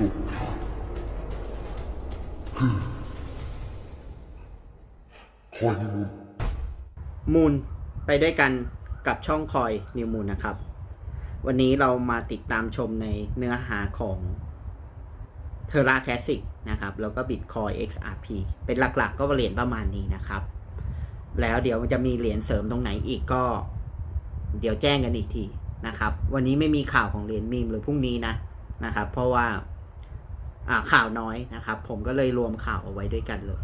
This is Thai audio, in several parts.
สุดท้ายคือคอยนิมูลมูลไปด้วยกันกับช่องคอยนิวมูลนะครับ วันนี้เรามาติดตามชมในเนื้อหาของเทราแคส i ิกนะครับ แล้วก็ Bitcoin XRP เป็นหลักๆก็เหรียญประมาณนี้นะครับ แล้วเดี๋ยวจะมีเหรียญเสริมตรงไหนอีกก็ เดี๋ยวแจ้งกันอีกทีนะครับ วันนี้ไม่มีข่าวของเหรียญมีมหรือพรุ่งนี้นะนะครับ เพราะว่า ข่าวน้อยนะครับ ผมก็เลยรวมข่าวเอาไว้ด้วยกันเลย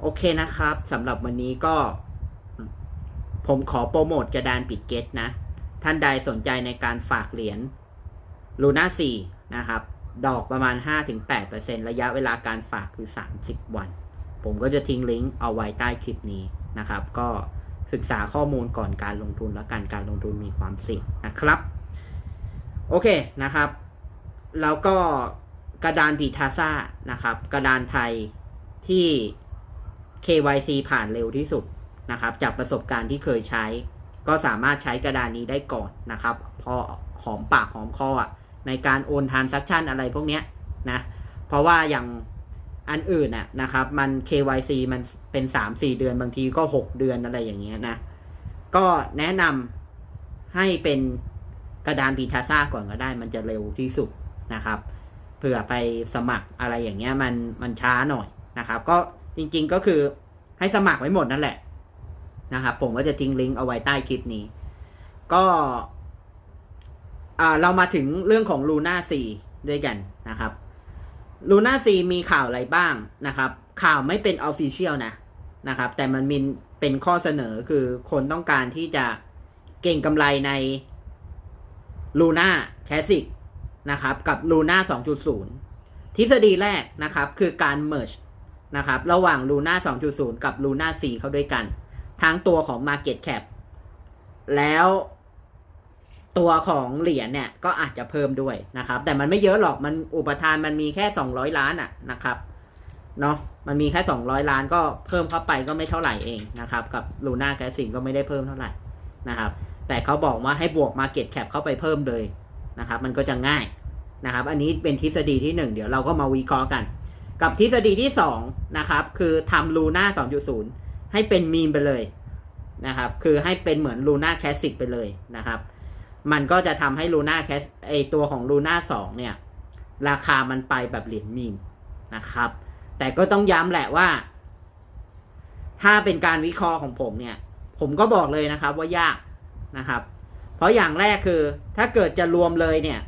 โอเคนะครับสำหรับวันนี้ก็ ผมขอโปรโมทกระดานปิดเกตนะ ท่านใดสนใจในการฝากเหรียญลูน่า4นะครับ ดอกประมาณ 5-8%ระยะเวลาการฝากคือ 30 วัน ผมก็จะทิ้งลิงก์เอาไว้ใต้คลิปนี้นะครับ ก็ศึกษาข้อมูลก่อนการลงทุนและการการลงทุนมีความเสี่ยงนะครับ โอเคนะครับ แล้วก็ กระดานบีทาซ่านะครับ กระดานไทยที่ KYC ผ่านเร็วที่สุดนะครับ จากประสบการณ์ที่เคยใช้ ก็สามารถใช้กระดานนี้ได้ก่อนนะครับ พอหอมปากหอมคออะในการโอนทานซักชันอะไรพวกเนี้ยนะเพราะว่าอย่างอันอื่นน่ะนะครับ มัน KYC มันเป็น 3-4 เดือนบางทีก็ 6 เดือนอะไรอย่างเงี้ยนะ ก็แนะนำให้เป็นกระดานบีทาซ่าก่อนก็ได้ มันจะเร็วที่สุดนะครับ เผื่อไปสมัครอะไรอย่างเงี้ยมันมันช้าหน่อยนะครับ ก็จริงๆก็คือให้สมัครไว้หมดนั่นแหละนะครับผมก็จะทิ้งลิงก์เอาไว้ใต้คลิปนี้ ก็อ่าเรามาถึงเรื่องของลูน่า4ด้วยกันนะครับลูน่า4มีข่าวอะไรบ้างนะครับ ข่าวไม่เป็นออฟฟิเชียลนะนะครับ แต่มันมีเป็นข้อเสนอคือคนต้องการที่จะเก่งกำไรในลูน่าแคสิก นะครับ กับลูน่า2.0 ทฤษฎีแรกนะครับ คือการ merge นะครับ ระหว่าง Luna 2.0 กับ Luna 4 เข้าด้วยกัน ทั้งตัวของ Market Cap แล้วตัวของเหรียญเนี่ย ก็อาจจะเพิ่มด้วยนะครับ แต่มันไม่เยอะหรอกมันอุปทานมันมีแค่ 200 ล้านอะนะครับเนาะมันมีแค่ 200 ล้านก็เพิ่มเข้าไปก็ไม่เท่าไหร่เองนะครับ กับ Luna c a s i n ก็ไม่ได้เพิ่มเท่าไหร่นะครับ แต่เขาบอกว่าให้บวก Market Cap เข้าไปเพิ่มเลย นะครับ มันก็จะง่ายนะครับ อันนี้เป็นทฤษฎีที่ 1 เดี๋ยวเราก็มาวิเคราะห์กัน กับทฤษฎีที่2นะครับ คือทำลูน่า2.0 ให้เป็นมีมไปเลยนะครับ คือให้เป็นเหมือนลูน่าแคสสิกไปเลยนะครับ มันก็จะทำให้ลูน่าแคสไอตัวของลูน่า2เนี่ย ราคามันไปแบบเหรียญมีมนะครับ แต่ก็ต้องย้ำแหละว่า ถ้าเป็นการวิเคราะห์ของผมเนี่ย ผมก็บอกเลยนะครับว่ายากนะครับ เพราะอย่างแรกคือ ถ้าเกิดจะรวมเลยเนี่ย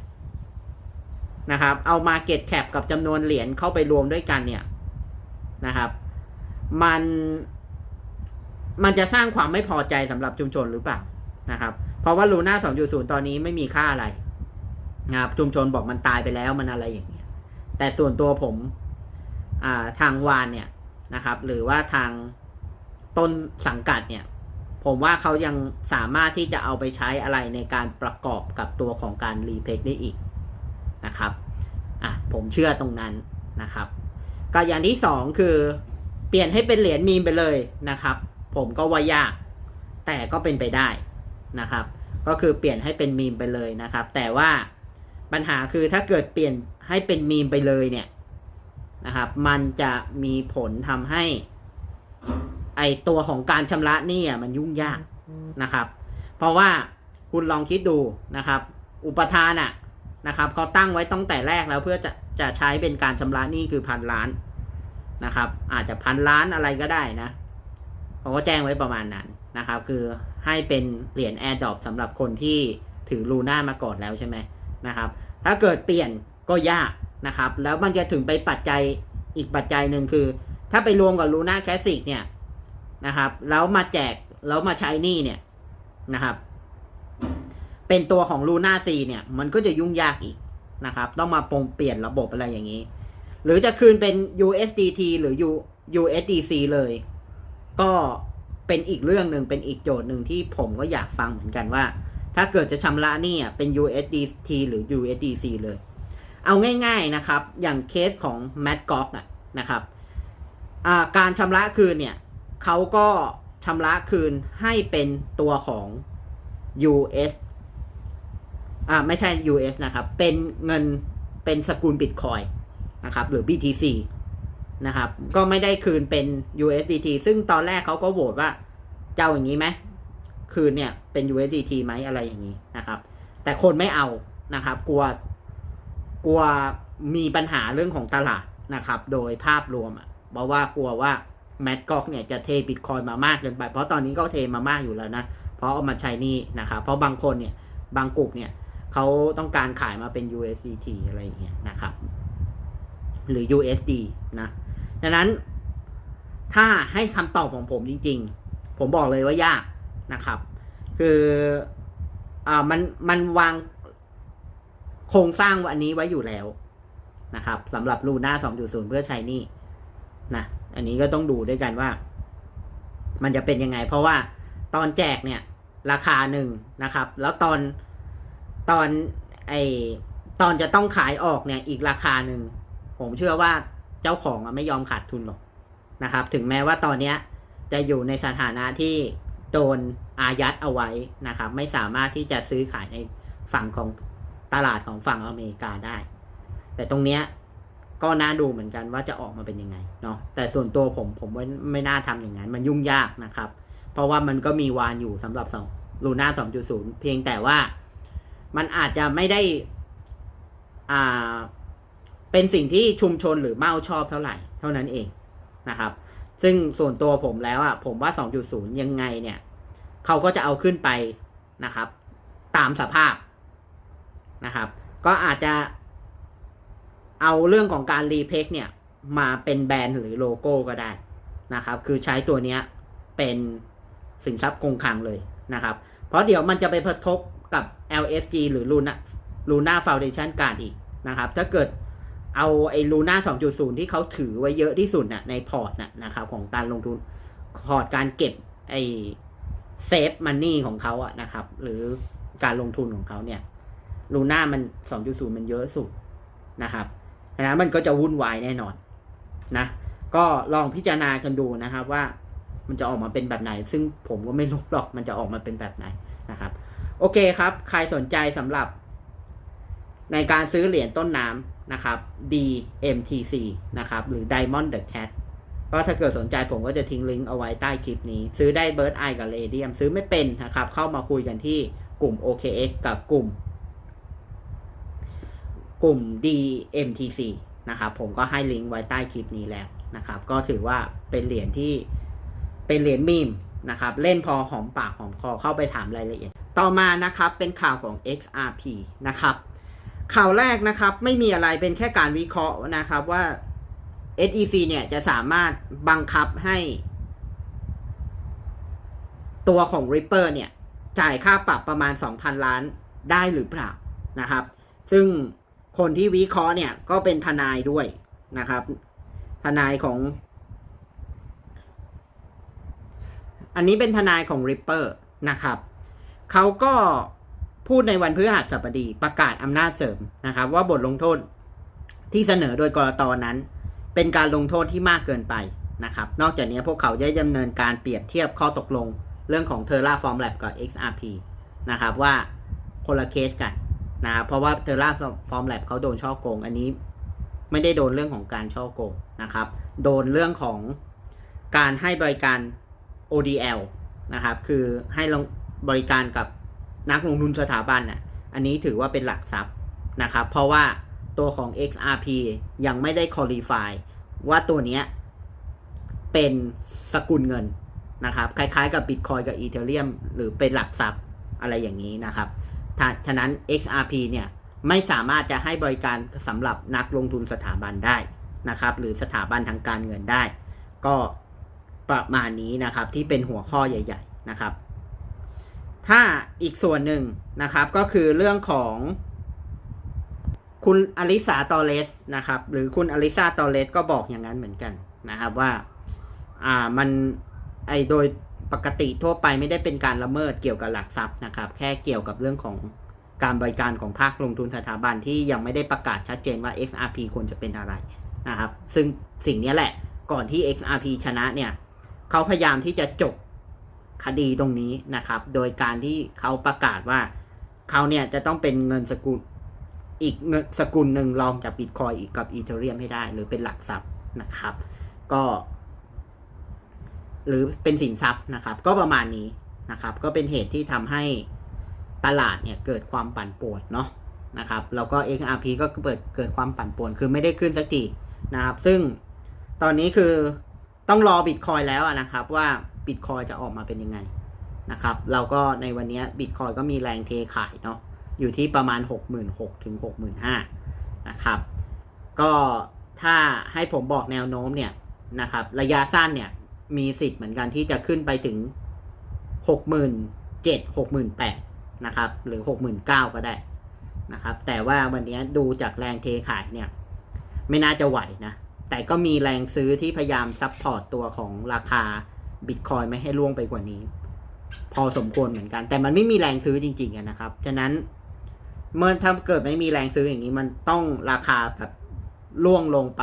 นะครับ เอา Market Cap กับจำนวนเหรียญเข้าไปรวมด้วยกันเนี่ยนะครับ มันมันจะสร้างความไม่พอใจสำหรับชุมชนหรือเปล่านะครับ เพราะว่าลูน่า2.0 ตอนนี้ไม่มีค่าอะไรนะครับชุมชนบอกมันตายไปแล้วมันอะไรอย่างเงี้ย แต่ส่วนตัวผมอ่าทางวานเนี่ยนะครับ หรือว่าทางต้นสังกัดเนี่ย ผมว่าเขายังสามารถที่จะเอาไปใช้อะไรในการประกอบกับตัวของการรีเพกได้อีกนะครับอะผมเชื่อตรงนั้นนะครับ ก็อย่างที่สองคือเปลี่ยนให้เป็นเหรียญมีมไปเลยนะครับ ผมก็ว่ายาก แต่ก็เป็นไปได้นะครับ ก็คือเปลี่ยนให้เป็นมีมไปเลยนะครับ แต่ว่าปัญหาคือถ้าเกิดเปลี่ยนให้เป็นมีมไปเลยเนี่ยนะครับ มันจะมีผลทำให้ ไอตัวของการชำระหนี้อะมันยุ่งยากนะครับ เพราะว่าคุณลองคิดดูนะครับ อุปทานอะนะครับเขาตั้งไว้ตั้งแต่แรกแล้วเพื่อจะจะใช้เป็นการชำระหนี้คือพันล้านนะครับ อาจจะพันล้านอะไรก็ได้นะเขาก็แจ้งไว้ประมาณนั้นนะครับ คือให้เป็นเหรียญ Air d r o p สำหรับคนที่ถือลูน่ามาก่อนแล้วใช่ไหมนะครับ ถ้าเกิดเปลี่ยนก็ยากนะครับ แล้วมันจะถึงไปปัจจัยอีกปัจจัยหนึ่งคือ ถ้าไปรวมกับลูน่าแคส i กเนี่ย นะครับแล้วมาแจกแล้วมาใช้นี้เนี่ยนะครับ เป็นตัวของ Luna 4เนี่ย มันก็จะยุ่งยากอีกนะครับ ต้องมาปรงเปลี่ยนระบบอะไรอย่างนี้ หรือจะคืนเป็น USDT หรือ U USDC เลย ก็เป็นอีกเรื่องหนึ่งเป็นอีกโจทย์หนึ่งที่ผมก็อยากฟังเหมือนกันว่า ถ้าเกิดจะชำระนี่เป็น USDT หรือ USDC เลย เอาง่าย ๆนะครับ อย่างเคสของ m a d g o g นะครับการชำระคืนเนี่ย เขาก็ชำระคืนให้เป็นตัวของ US อ่าไม่ใช่ US นะครับ เป็นเงินเป็นสกุลบิตคอยนะครับ หรือ BTC นะครับ ก็ไม่ได้คืนเป็น USDT ซึ่งตอนแรกเขาก็โหวตว่าจะเอาอย่างนี้ไหมคืนเนี่ยเป็น USDT ไหมอะไรอย่างนี้นะครับ แต่คนไม่เอานะครับ กลัวกลัวมีปัญหาเรื่องของตลาดนะครับ โดยภาพรวมอะเพราะว่ากลัวว่า แมดก็อกเนี่ยจะเทบิตคอยมามากเกินไป เพราะตอนนี้ก็เทมามากอยู่แล้วนะ เพราะเอามาใช้นี่นะครับ เพราะบางคนเนี่ยบางกลุ่มเนี่ยเขาต้องการขายมาเป็น USDT อะไรอย่างเงี้ยนะครับ หรือ USD นะดังนั้นถ้าให้คำตอบของผมจริง ๆ ผมบอกเลยว่ายากนะครับ คืออ่ามันมันวางโครงสร้างวันนี้ไว้อยู่แล้วนะครับสำหรับลูน่า2.0 เพื่อใช้นี่นะ อันนี้ก็ต้องดูด้วยกันว่า มันจะเป็นยังไง เพราะว่าตอนแจกเนี่ย ราคาหนึ่งนะครับ แล้วตอนตอนไอตอนจะต้องขายออกเนี่ยอีกราคาหนึ่งผมเชื่อว่าเจ้าของไม่ยอมขาดทุนหรอกนะครับ ถึงแม้ว่าตอนเนี้ยจะอยู่ในสถานะที่โดนอายัดเอาไว้นะครับ ไม่สามารถที่จะซื้อขายในฝั่งของตลาดของฝั่งอเมริกาได้ แต่ตรงเนี้ย ก็น่าดูเหมือนกันว่าจะออกมาเป็นยังไงเนาะแต่ส่วนตัวผมผมว่าไม่น่าทำอย่างนั้น มันยุ่งยากนะครับ เพราะว่ามันก็มีวานอยู่สำหรับสองลูน่าสองจุดศูนย์เพียงแต่ว่ามันอาจจะไม่ได้อ่าเป็นสิ่งที่ชุมชนหรือเมาชอบเท่าไหร่ เท่านั้นเองนะครับ ซึ่งส่วนตัวผมแล้วอะผมว่า 2.0 ยังไงเนี่ย เขาก็จะเอาขึ้นไปนะครับ ตามสภาพนะครับ ก็อาจจะ เอาเรื่องของการรีเพกเนี่ยมาเป็นแบรนด์หรือโลโก้ก็ได้นะครับ คือใช้ตัวเนี้ยเป็นสินทรัพย์คงคลังเลยนะครับ เพราะเดี๋ยวมันจะไปกระทบกับ LFG หรือ Luna Luna Foundation การอีกนะครับ ถ้าเกิดเอาไอ้ลูน่า2.0 ที่เขาถือไว้เยอะที่สุดน่ะในพอร์ตน่ะนะครับของการลงทุนพอร์ตการเก็บไอ้เซฟมันนี่ของเขาอะนะครับ หรือการลงทุนของเขาเนี่ยลูน่ามัน 2.0 มันเยอะสุดนะครับ ดังนั้นมันก็จะวุ่นวายแน่นอนนะ ก็ลองพิจารณากันดูนะครับว่ามันจะออกมาเป็นแบบไหน ซึ่งผมก็ไม่รู้หรอกมันจะออกมาเป็นแบบไหนนะครับ โอเคครับ ใครสนใจสำหรับ ในการซื้อเหรียญต้นน้ำนะครับ DMTC นะครับ หรือ Diamond the Cat ก็ถ้าเกิดสนใจผมก็จะทิ้งลิงก์เอาไว้ใต้คลิปนี้ ซื้อได้ Bird Eye กับ Radium ซื้อไม่เป็นนะครับ เข้ามาคุยกันที่กลุ่ม OKX กับกลุ่ม กลุ่ม DMTC นะครับผมก็ให้ลิงก์ไว้ใต้คลิปนี้แล้วนะครับ ก็ถือว่าเป็นเหรียญที่เป็นเหรียญมีมนะครับ เล่นพอหอมปากหอมคอเข้าไปถามรายละเอียด ต่อมานะครับเป็นข่าวของ XRP นะครับ ข่าวแรกนะครับไม่มีอะไรเป็นแค่การวิเคราะห์นะครับว่า SEC เนี่ยจะสามารถบังคับให้ตัวของ Ripper เนี่ยจ่ายค่าปรับประมาณ 2,000 ล้านได้หรือเปล่านะครับ ซึ่ง คนที่วิเคราะห์เนี่ยก็เป็นทนายด้วยนะครับ ทนายของ อันนี้เป็นทนายของ Ripper นะครับเขาก็พูดในวันพฤหัสบดีประกาศอำนาจเสริมนะครับ ว่าบทลงโทษที่เสนอโดยกรตนั้น เป็นการลงโทษที่มากเกินไปนะครับ นอกจากนี้พวกเขาได้ดำเนินการเปรียบเทียบข้อตกลง เรื่องของ Terraform Lab กับ XRP นะครับว่าคนละเคสกัน นะครับเพราะว่า Terraform Lab เขาโดนช่อโกง อันนี้ไม่ได้โดนเรื่องของการช่อโกงนะครับ โดนเรื่องของการให้บริการ ODL นะครับ คือให้บริการกับนักลงทุนสถาบันน่ะ อันนี้ถือว่าเป็นหลักทรัพย์นะครับ เพราะว่าตัวของ XRP ยังไม่ได้ qualify ว่าตัวเนี้ยเป็นสกุลเงินนะครับ คล้ายๆกับ Bitcoin กับ Ethereum หรือเป็นหลักทรัพย์อะไรอย่างนี้นะครับ ฉะนั้น XRP เนี่ยไม่สามารถจะให้บริการสำหรับนักลงทุนสถาบันได้นะครับ หรือสถาบันทางการเงินได้ ก็ประมาณนี้นะครับที่เป็นหัวข้อใหญ่ ๆนะครับ ถ้าอีกส่วนหนึ่งนะครับก็คือเรื่องของคุณอลิซาตอเลสนะครับ หรือคุณอลิซาตอเลสก็บอกอย่างนั้นเหมือนกันนะครับว่า อ่ามันไอโดย ปกติทั่วไปไม่ได้เป็นการละเมิดเกี่ยวกับหลักทรัพย์นะครับ แค่เกี่ยวกับเรื่องของการบริการของภาคลงทุนสถาบันที่ยังไม่ได้ประกาศชัดเจนว่า XRP ควรจะเป็นอะไรนะครับ ซึ่งสิ่งนี้แหละก่อนที่ XRP ชนะเนี่ยเขาพยายามที่จะจบคดีตรงนี้นะครับ โดยการที่เขาประกาศว่าเขาเนี่ยจะต้องเป็นเงินสกุลอีกเงินสกุลหนึ่งรองจากบิตคอยอีกกับอีเทเรียมให้ได้ หรือเป็นหลักทรัพย์นะครับ ก็ หรือเป็นสินทรัพย์นะครับ ก็ประมาณนี้นะครับ ก็เป็นเหตุที่ทำให้ตลาดเนี่ยเกิดความปั่นป่วนเนาะนะครับแล้วก็ XRP ก็เปิดเกิดความปั่นป่วนคือไม่ได้ขึ้นสักทีนะครับ ซึ่งตอนนี้คือต้องรอบิตคอยแล้วนะครับ ว่าบิตคอยจะออกมาเป็นยังไงนะครับ เราก็ในวันนี้บิตคอยก็มีแรงเทขายเนาะอยู่ที่ประมาณ 66,000ถึง65,000นะครับ ก็ถ้าให้ผมบอกแนวโน้มเนี่ยนะครับ ระยะสั้นเนี่ย มีสิทธิ์เหมือนกันที่จะขึ้นไปถึง67,000 68,000นแปดนะครับ หรือ69,000ก็ได้นะครับ แต่ว่าวันนี้ดูจากแรงเทขายเนี่ย ไม่น่าจะไหวนะ แต่ก็มีแรงซื้อที่พยายามซับพอร์ตตัวของราคาบิตคอยไม่ให้ล่วงไปกว่านี้ พอสมควรเหมือนกัน แต่มันไม่มีแรงซื้อจริงๆนะครับ ฉะนั้นเมื่อถ้าเกิดไม่มีแรงซื้ออย่างนี้มันต้องราคาแบบล่วงลงไป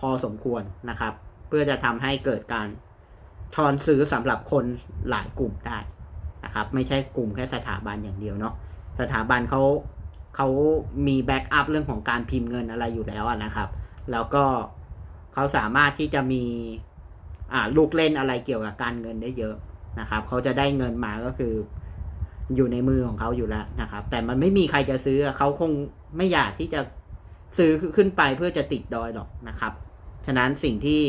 พอสมควรนะครับ พื่อจะทำให้เกิดการชอนซื้อสำหรับคนหลายกลุ่มได้นะครับ ไม่ใช่กลุ่มแค่สถาบันอย่างเดียวเนาะสถาบันเขาเขามีแบ็กอัพเรื่องของการพิมพ์เงินอะไรอยู่แล้วนะครับ แล้วก็เขาสามารถที่จะมีอ่าลูกเล่นอะไรเกี่ยวกับการเงินได้เยอะนะครับเขาจะได้เงินมาก็คืออยู่ในมือของเขาอยู่แล้วนะครับ แต่มันไม่มีใครจะซื้อเขาคงไม่อยากที่จะซื้อขึ้นไปเพื่อจะติดดอยหรอกนะครับ ฉะนั้นสิ่งที่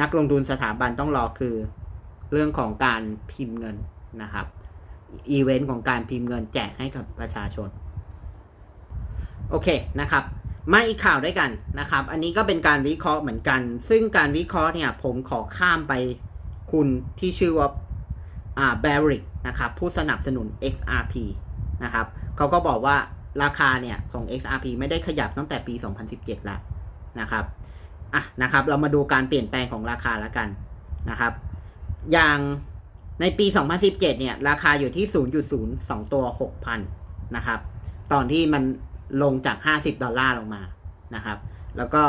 นักลงทุนสถาบันต้องรอคือเรื่องของการพิมพ์เงินนะครับอีเวนต์ของการพิมพ์เงินแจกให้กับประชาชน โอเคนะครับ มาอีกข่าวด้วยกันนะครับ อันนี้ก็เป็นการวิเคราะห์เหมือนกัน ซึ่งการวิเคราะห์เนี่ยผมขอข้ามไปคุณที่ชื่อว่าอ่า Barrick นะครับผู้สนับสนุน XRP นะครับเขาก็บอกว่าราคาเนี่ยของ XRP ไม่ได้ขยับตั้งแต่ปี 2017 แล้วนะครับ อะนะครับ เรามาดูการเปลี่ยนแปลงของราคาแล้วกันนะครับ อย่างในปี 2017 เนี่ย ราคาอยู่ที่ 0.02 ตัว 6,000 นะครับ ตอนที่มันลงจาก 50 ดอลลาร์ลงมานะครับ แล้วก็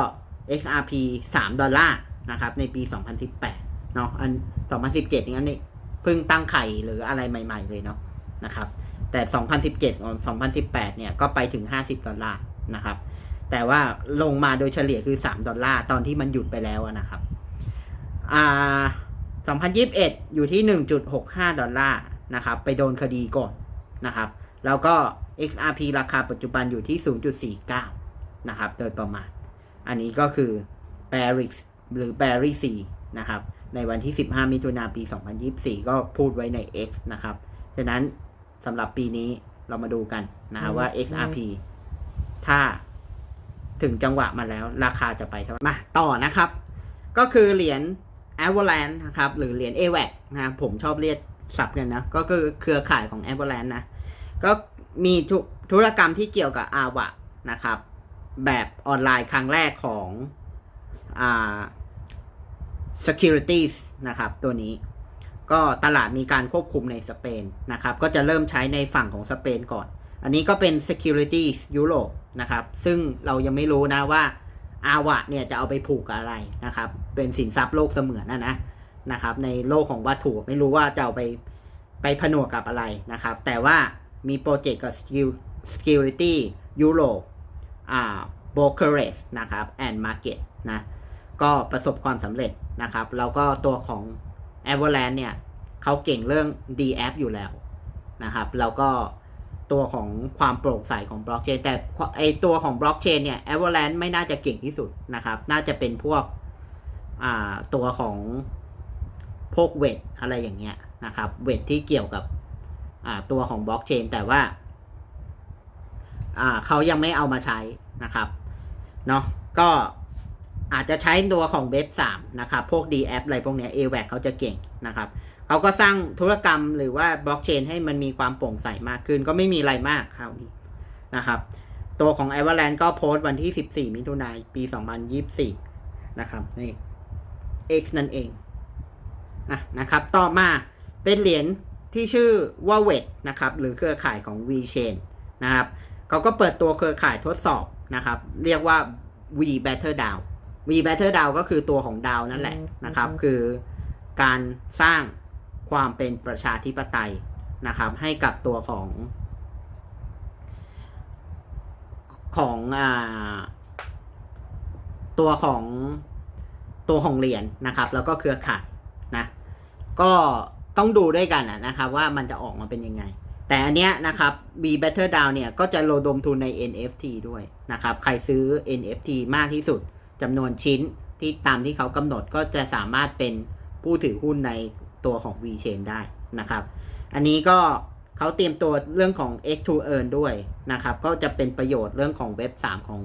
XRP 3 ดอลลาร์นะครับ ในปี 2018 เนาะอัน 2017อย่างนั้นนี่เพิ่งตั้งไข่หรืออะไรใหม่ๆ เลยเนาะนะครับ แต่ 2017 2018 เนี่ย ก็ไปถึง 50 ดอลลาร์นะครับ แต่ว่าลงมาโดยเฉลี่ยคือ 3 ดอลลาร์ตอนที่มันหยุดไปแล้วนะครับอ่า2021 อยู่ที่ 1.65 ดอลลาร์นะครับ ไปโดนคดีก่อนนะครับ แล้วก็ XRP ราคาปัจจุบันอยู่ที่ 0.49 นะครับ โดยประมาณ อันนี้ก็คือ Barrick หรือ Barry C นะครับ ในวันที่ 15 มิถุนาปี 2024 ก็พูดไว้ใน X นะครับ ฉะนั้นสำหรับปีนี้เรามาดูกันนะว่า XRP ถ้า ถึงจังหวะมาแล้ว ราคาจะไปเท่าไหร่มาต่อนะครับ ก็คือเหรียญ Avalanche นะครับ หรือเหรียญ AVAX นะผมชอบเรียกสับกันนะ ก็คือเครือข่ายของ Avalanche นะ ก็มีธุรกรรมที่เกี่ยวกับ AVA นะครับ แบบออนไลน์ครั้งแรกของอ่า securities นะครับตัวนี้ก็ตลาดมีการควบคุมในสเปนนะครับ ก็จะเริ่มใช้ในฝั่งของสเปนก่อน อันนี้ก็เป็น securities ยุโรปนะครับ ซึ่งเรายังไม่รู้นะว่าอาวะเนี่ยจะเอาไปผูกอะไรนะครับ เป็นสินทรัพย์โลกเสมือนนะนะนะครับ ในโลกของวัตถุไม่รู้ว่าจะเอาไปไปผนวกกับอะไรนะครับ แต่ว่ามีโปรเจกต์กับ Security Europe อ่า Brokerage นะครับ and Market นะก็ประสบความสำเร็จนะครับ แล้วก็ตัวของ a v a l a n c e เนี่ยเขาเก่งเรื่อง DApp อยู่แล้วนะครับ แล้วก็ ตัวของความโปร่งใสของบล็อกเชนแต่ไอตัวของบล็อกเชนเนี่ย Avalanche ไม่น่าจะเก่งที่สุดนะครับ น่าจะเป็นพวกอ่าตัวของพวกเวทอะไรอย่างเงี้ยนะครับ เวทที่เกี่ยวกับอ่าตัวของบล็อกเชนแต่ว่าอ่าเขายังไม่เอามาใช้นะครับเนาะก็อาจจะใช้ตัวของเว็บ3นะครับ พวก D app อะไรพวกเนี้ย AWAC เขาจะเก่งนะครับ เขาก็สร้างธุรกรรมหรือว่าบล็อกเชนให้มันมีความโปร่งใสมากขึ้น ก็ไม่มีอะไรมากคราวนี้นะครับ ตัวของ Avalanche ก็โพสต์วันที่ 14 มิถุนายนปี 2024 นะครับนี่ X นั่นเองนะนะครับ ต่อมาเป็นเหรียญที่ชื่อว่าเวทนะครับ หรือเครือข่ายของ VChain นะครับเขาก็เปิดตัวเครือข่ายทดสอบนะครับ เรียกว่า V Better DAO V Better DAO ก็คือตัวของดาวนั่นแหละนะครับ คือการสร้าง ความเป็นประชาธิปไตยนะครับให้กับตัวของของอ่าตัวของตัวของเหรียญนะครับ แล้วก็เครือข่ายนะก็ต้องดูด้วยกันนะครับว่ามันจะออกมาเป็นยังไง แต่อันเนี้ยนะครับ B Better Down เนี่ยก็จะระดมทุนใน NFT ด้วยนะครับ ใครซื้อ NFT มากที่สุดจำนวนชิ้นที่ตามที่เขากำหนดก็จะสามารถเป็นผู้ถือหุ้นใน ตัวของ VChain ได้นะครับ อันนี้ก็เขาเตรียมตัวเรื่องของ X to Earn ด้วยนะครับ ก็จะเป็นประโยชน์เรื่องของเว็บ 3 ของ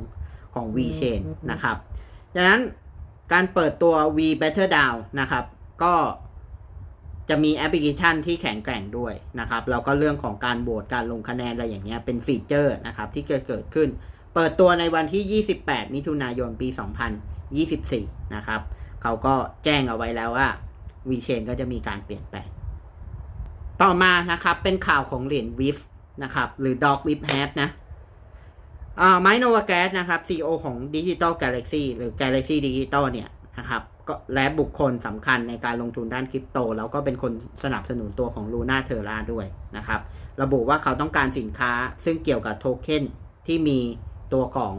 ของ VChain นะครับดังนั้นการเปิดตัว V Better Down นะครับ ก็จะมีแอปพลิเคชันที่แข็งแกร่งด้วยนะครับ แล้วก็เรื่องของการโหวตการลงคะแนนอะไรอย่างเงี้ยเป็นฟีเจอร์นะครับ ที่จะเกิดขึ้น เปิดตัวในวันที่ 28 มิถุนายนปี 2024 นะครับ เขาก็แจ้งเอาไว้แล้วว่า VChain ก็จะมีการเปลี่ยนแปลง ต่อมานะครับเป็นข่าวของเหรียญวิฟนะครับหรือ Dog w i f h a v นะไมโนวาแกสนะครับ CEO ของ Digital Galaxy หรือ Galaxy Digital เนี่ยนะครับก็และบุคคลสำคัญในการลงทุนด้านคริปโต แล้วก็เป็นคนสนับสนุนตัวของ Luna Terra ด้วยนะครับ ระบุว่าเขาต้องการสินค้าซึ่งเกี่ยวกับโทเค็นที่มีตัวของ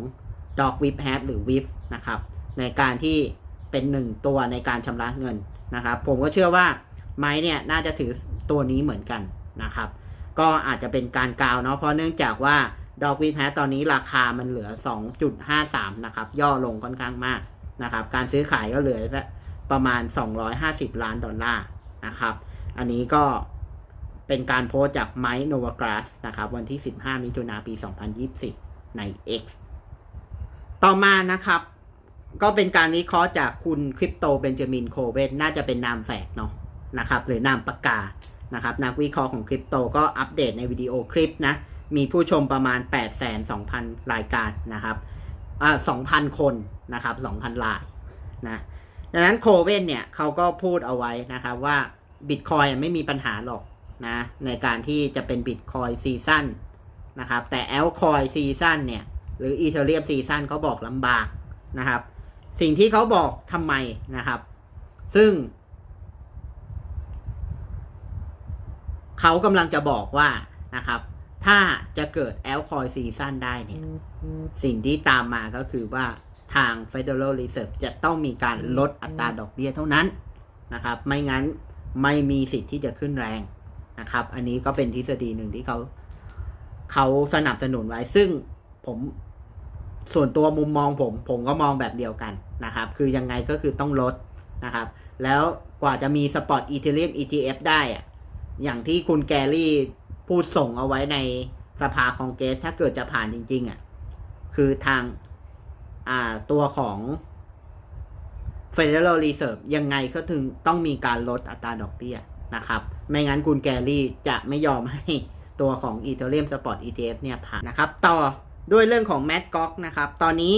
Dog w i f h a v หรือ WIF นะครับ ในการที่เป็นหนึ่งตัวในการชำระเงิน นะครับ ผมก็เชื่อว่าไม้เนี่ยน่าจะถือตัวนี้เหมือนกันนะครับ ก็อาจจะเป็นการกาวเนาะเพราะเนื่องจากว่าดอกวิแพตอนนี้ราคามันเหลือ 2.53 นะครับ ย่อลงค่อนข้างมากนะครับ การซื้อขายก็เหลือประมาณ 250 ล้านดอลลาร์นะครับ อันนี้ก็เป็นการโพสจากไมค์โนวากราสนะครับ วันที่ 15 มิถุนาปี 2024ใน X ต่อมานะครับ ก็เป็นการวิเคราะห์จากคุณคริปโตเบนจามินโคเวนน่าจะเป็นนามแฝกเนาะนะครับหรือนามปากกานะครับนักวิเคราะห์ของคริปโตก็อัปเดตในวิดีโอคลิปนะมีผู้ชมประมาณ 8 2 0 0 0 รายการนะครับอ่า2,000 คนนะครับ2,000 รายนะดังนั้นโคเวนเนี่ยเขาก็พูดเอาไว้นะครับว่าบิตคอยไม่มีปัญหาหรอกนะในการที่จะเป็นบิตคอยซีซั่นนะครับแต่แอลคอยซีซั่นเนี่ยหรืออีเทเรียมซีซั่นเขาบอกลำบากนะครับ สิ่งที่เขาบอกทำไมนะครับ ซึ่ง เขากำลังจะบอกว่านะครับ ถ้าจะเกิดแอลคอยซีซั่นได้เนี่ย สิ่งที่ตามมาก็คือว่าทาง Federal Reserve จะต้องมีการลดอัตราดอกเบี้ยเท่านั้นนะครับ ไม่งั้นไม่มีสิทธิ์ที่จะขึ้นแรงนะครับ อันนี้ก็เป็นทฤษฎีหนึ่งที่เขา เขาสนับสนุนไว้ ซึ่งผมส่วนตัวมุมมองผม ผมก็มองแบบเดียวกัน นะครับ คือยังไงก็คือต้องลดนะครับ แล้วกว่าจะมีสปอตอีเทเรียม ETF ได้อะอย่างที่คุณแกรี่พูดส่งเอาไว้ในสภาคองเกสถ้าเกิดจะผ่านจริง ๆอะคือทางอ่าตัวของ Federal Reserve ยังไงก็ถึงต้องมีการลดอัตราดอกเบี้ยนะครับ ไม่งั้นคุณแกรี่จะไม่ยอมให้ตัวของ Ethereum Spot ETF เนี่ยผ่านนะครับ ต่อด้วยเรื่องของ m a d g o c นะครับ ตอนนี้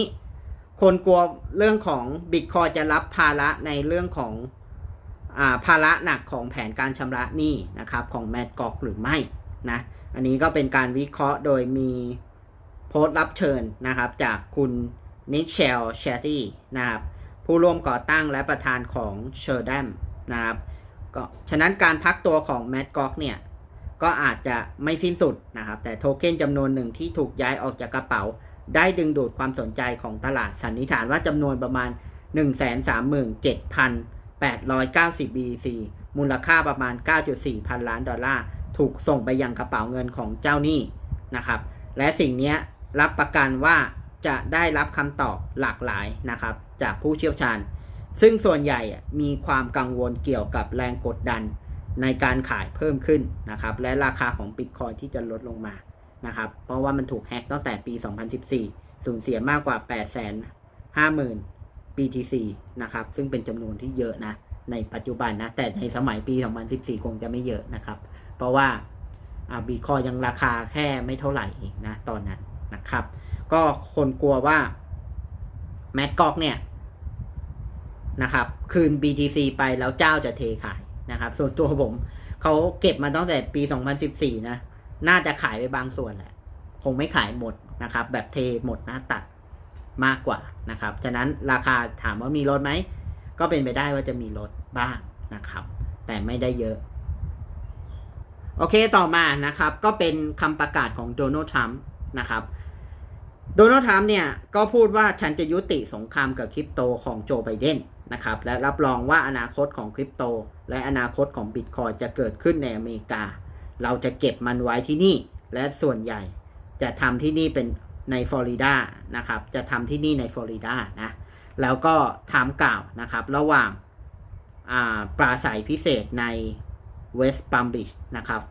คนกลัวเรื่องของ Bitcoin จะรับภาระในเรื่องของภาระหนักของแผนการชำระหนี้นะครับของแมดกอกหรือไม่นะอันนี้ก็เป็นการวิเคราะห์โดยมีโพสต์รับเชิญนะครับจากคุณนิเชลเชตตี้นะครับผู้ร่วมก่อตั้งและประธานของเชอร์แดมนะครับก็ฉะนั้นการพักตัวของแมดกอกเนี่ยก็อาจจะไม่สิ้นสุดนะครับแต่โทเค็นจำนวนหนึ่งที่ถูกย้ายออกจากกระเป๋า ได้ดึงดูดความสนใจของตลาดสันนิษฐานว่าจำนวนประมาณ 1,37,890 BTC มูลค่าประมาณ 9.4 พันล้านดอลลาร์ ถูกส่งไปยังกระเป๋าเงินของเจ้าหนี้นะครับ และสิ่งนี้รับประกันว่าจะได้รับคำตอบหลากหลายนะครับ จากผู้เชี่ยวชาญ ซึ่งส่วนใหญ่มีความกังวลเกี่ยวกับแรงกดดันในการขายเพิ่มขึ้นนะครับ และราคาของบิตคอยที่จะลดลงมา นะครับ เพราะว่ามันถูกแฮ็กตั้งแต่ปี 2014 สูญเสียมากกว่า 850,000 BTC นะครับ ซึ่งเป็นจำนวนที่เยอะนะ ในปัจจุบันนะ แต่ในสมัยปี 2014 คงจะไม่เยอะนะครับ เพราะว่าบีคอยยังราคาแค่ไม่เท่าไหร่นะตอนนั้นนะครับ ก็คนกลัวว่าแมดกอกเนี่ยนะครับ คืน BTC ไปแล้วเจ้าจะเทขายนะครับ ส่วนตัวผมเขาเก็บมาตั้งแต่ปี 2014 นะ น่าจะขายไปบางส่วนแหละ คงไม่ขายหมดนะครับ แบบเทหมดหน้าตัดมากกว่านะครับ ฉะนั้นราคาถามว่ามีลดไหม ก็เป็นไปได้ว่าจะมีลดบ้างนะครับ แต่ไม่ได้เยอะ โอเคต่อมานะครับ ก็เป็นคำประกาศของโดนัลด์ทรัมป์นะครับ โดนัลด์ทรัมป์เนี่ยก็พูดว่าฉันจะยุติสงครามกับคริปโตของโจไบเดนนะครับ และรับรองว่าอนาคตของคริปโต และอนาคตของบิตคอยจะเกิดขึ้นในอเมริกา เราจะเก็บมันไว้ที่นี่ และส่วนใหญ่จะทำที่นี่เป็นในฟลอริดานะครับ จะทำที่นี่ในฟลอริดานะ แล้วก็ทามกล่าวนะครับ ระหว่างาปราศัยพิเศษในเวสต์ปัมบิชนะครับ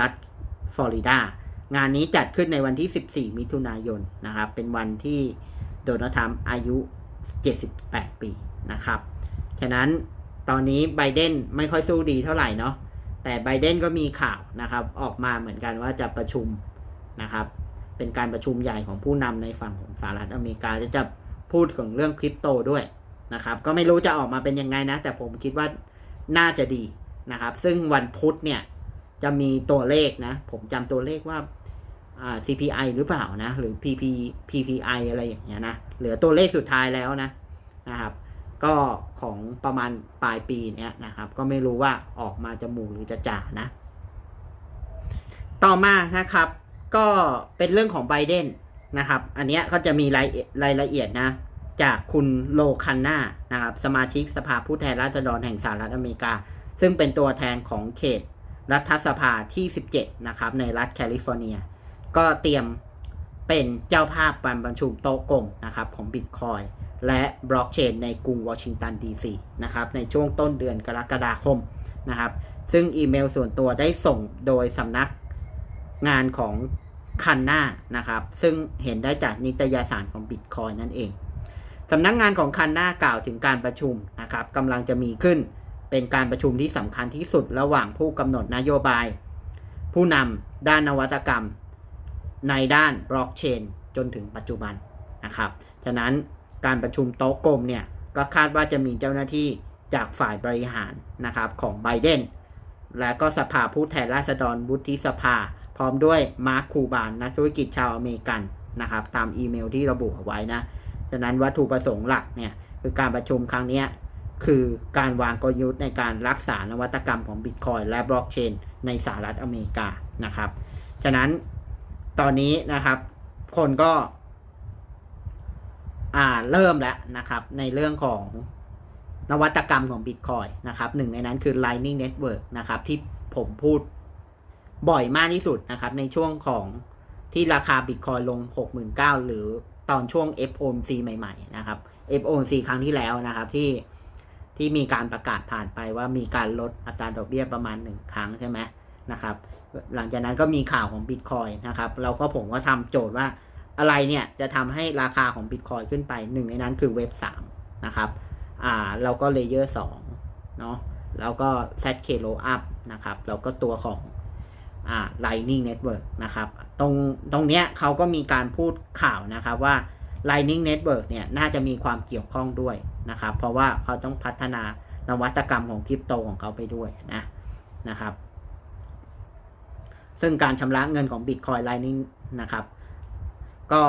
รัฐฟลอริดา งานนี้จัดขึ้นในวันที่ 14 มิถุนายนนะครับ เป็นวันที่โดนัลด์ทรัมป์อายุ 78 ปีนะครับ ฉะนั้นตอนนี้ไบเดนไม่ค่อยสู้ดีเท่าไหร่เนาะ แต่ไบเดนก็มีข่าวนะครับ ออกมาเหมือนกันว่าจะประชุมนะครับ เป็นการประชุมใหญ่ของผู้นำในฝั่งของสหรัฐอเมริกาจะจะพูดถึงเรื่องคริปโตด้วยนะครับ ก็ไม่รู้จะออกมาเป็นยังไงนะ แต่ผมคิดว่าน่าจะดีนะครับ ซึ่งวันพุธเนี่ยจะมีตัวเลขนะ ผมจำตัวเลขว่าอ่า CPI หรือเปล่านะ หรือ PP PPI อะไรอย่างเงี้ยนะ เหลือตัวเลขสุดท้ายแล้วนะนะครับ ก็ของประมาณปลายปีเนี้ยนะครับ ก็ไม่รู้ว่าออกมาจะหมู่หรือจะจ่านะ ต่อมานะครับ ก็เป็นเรื่องของไบเดนนะครับ อันเนี้ยก็จะมีรายรายละเอียดนะ จากคุณโลคันนานะครับ สมาชิกสภาผู้แทนราษฎรแห่งสหรัฐอเมริกา ซึ่งเป็นตัวแทนของเขตรัฐสภาที่ 17 นะครับ ในรัฐแคลิฟอร์เนีย ก็เตรียมเป็นเจ้าภาพการประชุมโต๊ะกลมนะครับของบิตคอย และบล็อกเชนในกรุงวอชิงตันดีซีนะครับในช่วงต้นเดือนกรกฎาคมนะครับ ซึ่งอีเมลส่วนตัวได้ส่งโดยสำนักงานของคันนานะครับ ซึ่งเห็นได้จากนิตยสารของบิตคอยนั่นเองสำนักงานของคันนากล่าวถึงการประชุมนะครับกำลังจะมีขึ้นเป็นการประชุมที่สำคัญที่สุดระหว่างผู้กำหนดนโยบาย ผู้นำด้านนวัตกรรม ในด้านบล็อกเชนจนถึงปัจจุบันนะครับ ฉะนั้น การประชุมโต๊ะกลมเนี่ยก็คาดว่าจะมีเจ้าหน้าที่จากฝ่ายบริหารนะครับของไบเดน และก็สภาผู้แทนราษฎรวุฒิสภา พร้อมด้วยมาร์คคูบานนักธุรกิจชาวอเมริกันนะครับตามอีเมลที่ระบุเอาไว้นะฉะนั้นวัตถุประสงค์หลักเนี่ยคือการประชุมครั้งนี้คือการวางกลยุทธ์ในการรักษานวัตกรรมของบิตคอยและบล็อกเชนในสหรัฐอเมริกานะครับ ฉะนั้นตอนนี้นะครับคนก็ อ่าเริ่มแล้วนะครับในเรื่องของนวัตกรรมของ Bitcoin นะครับหนึ่งในนั้นคือ Lightning Network นะครับที่ผมพูดบ่อยมากที่สุดนะครับในช่วงของที่ราคา Bitcoin ลง 69,000 หรือตอนช่วง FOMC ใหม่ๆนะครับ FOMC ครั้งที่แล้วนะครับที่ที่มีการประกาศผ่านไปว่ามีการลดอัตราดอกเบี้ยประมาณหนึ่งครั้งใช่ไหมนะครับหลังจากนั้นก็มีข่าวของ Bitcoin นะครับเราก็ผมก็ทำโจทย์ว่า อะไรเนี่ยจะทำให้ราคาของ Bitcoin ขึ้นไปหนึ่งในนั้นคือเว็บ3นะครับอ่าเราก็เลเยอร์2เนาะแล้วก็ ZK Roll Up นะครับแล้วก็ตัวของอ่า Lightning Network นะครับตรงตรงเนี้ยเขาก็มีการพูดข่าวนะครับว่า Lightning Network เนี่ยน่าจะมีความเกี่ยวข้องด้วยนะครับ เพราะว่าเขาต้องพัฒนานวัตกรรมของคริปโตของเขาไปด้วยนะนะครับ ซึ่งการชำระเงินของ Bitcoin Lightning นะครับ ก็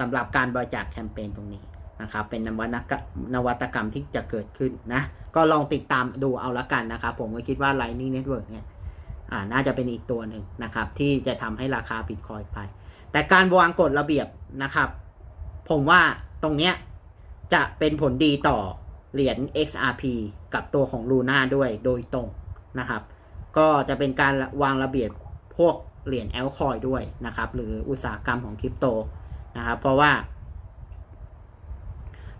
สำหรับการบริจาคแคมเปญตรงนี้นะครับ เป็นนวัตกรรมนวัตกรรมที่จะเกิดขึ้นนะ ก็ลองติดตามดูเอาละกันนะครับ ผมก็คิดว่า Lightning Network เนี่ยน่าจะเป็นอีกตัวหนึ่งนะครับ ที่จะทำให้ราคา Bitcoin ไป แต่การวางกฎระเบียบนะครับ ผมว่าตรงเนี้ยจะเป็นผลดีต่อเหรียญ XRP กับตัวของ Luna ด้วยโดยตรงนะครับ ก็จะเป็นการวางระเบียบพวก เหรียญแอลคอยด้วยนะครับ หรืออุตสาหกรรมของคริปโตนะครับ เพราะว่า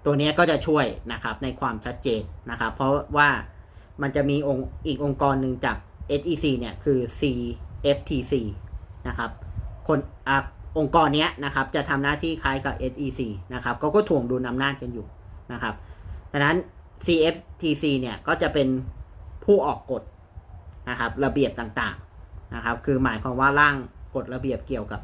ตัวนี้ก็จะช่วยนะครับในความชัดเจนนะครับ เพราะว่ามันจะมีองค์อีกองค์กรหนึ่งจาก SEC เนี่ยคือ CFTC นะครับ คนอองค์กรนี้นะครับจะทำหน้าที่คล้ายกับ SEC นะครับก็ก็ถ่วงดุลอำนาจกันอยู่นะครับดังนั้น CFTC เนี่ยก็จะเป็นผู้ออกกฎนะครับระเบียบต่าง นะครับ คือหมายความว่าร่างกฎระเบียบเกี่ยวกับ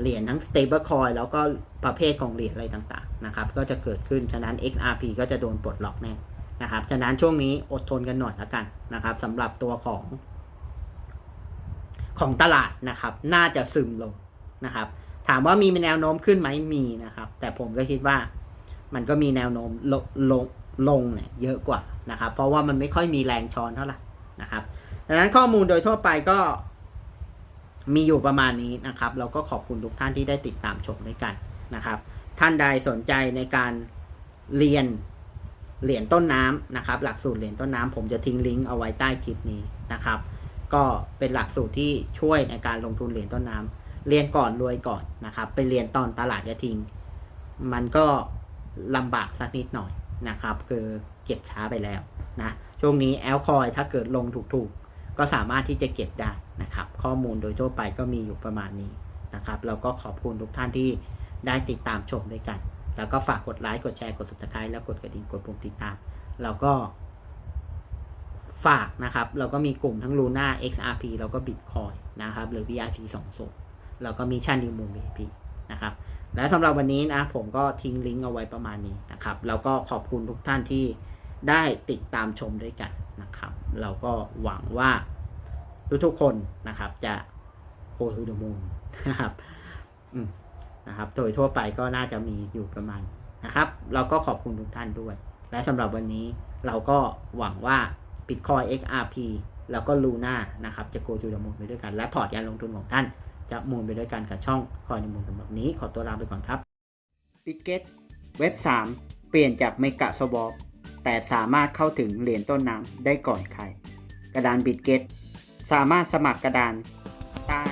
เหรียญทั้ง stable coin แล้วก็ประเภทของเหรียญอะไรต่างๆนะครับ ก็จะเกิดขึ้น ฉะนั้น XRP ก็จะโดนปลดล็อกแน่นะครับ ฉะนั้นช่วงนี้อดทนกันหน่อยละกันนะครับสำหรับตัวของ ของตลาดนะครับ น่าจะซึมลงนะครับ ถามว่ามีแนวโน้มขึ้นไหมมีนะครับ แต่ผมก็คิดว่ามันก็มีแนวโน้มลงลงลงเนี่ยเยอะกว่านะครับ เพราะว่ามันไม่ค่อยมีแรงช้อนเท่าไหร่นะครับ ดังนั้นข้อมูลโดยทั่วไปก็มีอยู่ประมาณนี้นะครับ เราก็ขอบคุณทุกท่านที่ได้ติดตามชมด้วยกันนะครับ ท่านใดสนใจในการเรียนเหรียญต้นน้ำนะครับ หลักสูตรเหรียญต้นน้ำผมจะทิ้งลิงก์เอาไว้ใต้คลิปนี้นะครับ ก็เป็นหลักสูตรที่ช่วยในการลงทุนเหรียญต้นน้ำเรียนก่อนรวยก่อนนะครับ ไปเรียนตอนตลาดกระทิง มันก็ลำบากสักนิดหน่อยนะครับ คือเก็บช้าไปแล้วนะช่วงนี้แอลคอยถ้าเกิดลงถูกๆ ก็สามารถที่จะเก็บได้นะครับ ข้อมูลโดยทั่วไปก็มีอยู่ประมาณนี้นะครับแล้วก็ขอบคุณทุกท่านที่ได้ติดตามชมด้วยกัน แล้วก็ฝากกดไลค์กดแชร์กด subscribe แล้วกดกระดิ่งกดปุ่มติดตามแล้วก็ฝากนะครับ เราก็มีกลุ่มทั้ง Luna XRP แล้วก็ Bitcoin นะครับ หรือ VIP 2ส่วนแล้วก็มีชันดิมูม VIP นะครับ และสำหรับวันนี้นะ ผมก็ทิ้งลิงก์เอาไว้ประมาณนี้นะครับ แล้วก็ขอบคุณทุกท่านที่ได้ติดตามชมด้วยกันนะครับ เราก็หวังว่าทุกๆคนนะครับจะ go to the moon นะครับนะครับ โดยทั่วไปก็น่าจะมีอยู่ประมาณนะครับ เราก็ขอบคุณทุกท่านด้วย และสำหรับวันนี้เราก็หวังว่า Bitcoin XRP แล้วก็ Luna นะครับ จะ go to the moon ไปด้วยกัน และพอร์ตการลงทุนของท่านจะมูลไปด้วยกันกับช่องคอยในมูลสำหรับนี้ ขอตัวลาไปก่อนครับ b i t g e t เว็บ 3 เปลี่ยนจากเมกะสวอป แต่สามารถเข้าถึงเหรียญต้นน้ำได้ก่อนใคร กระดานบิดเกตสามารถสมัครกระดานใต้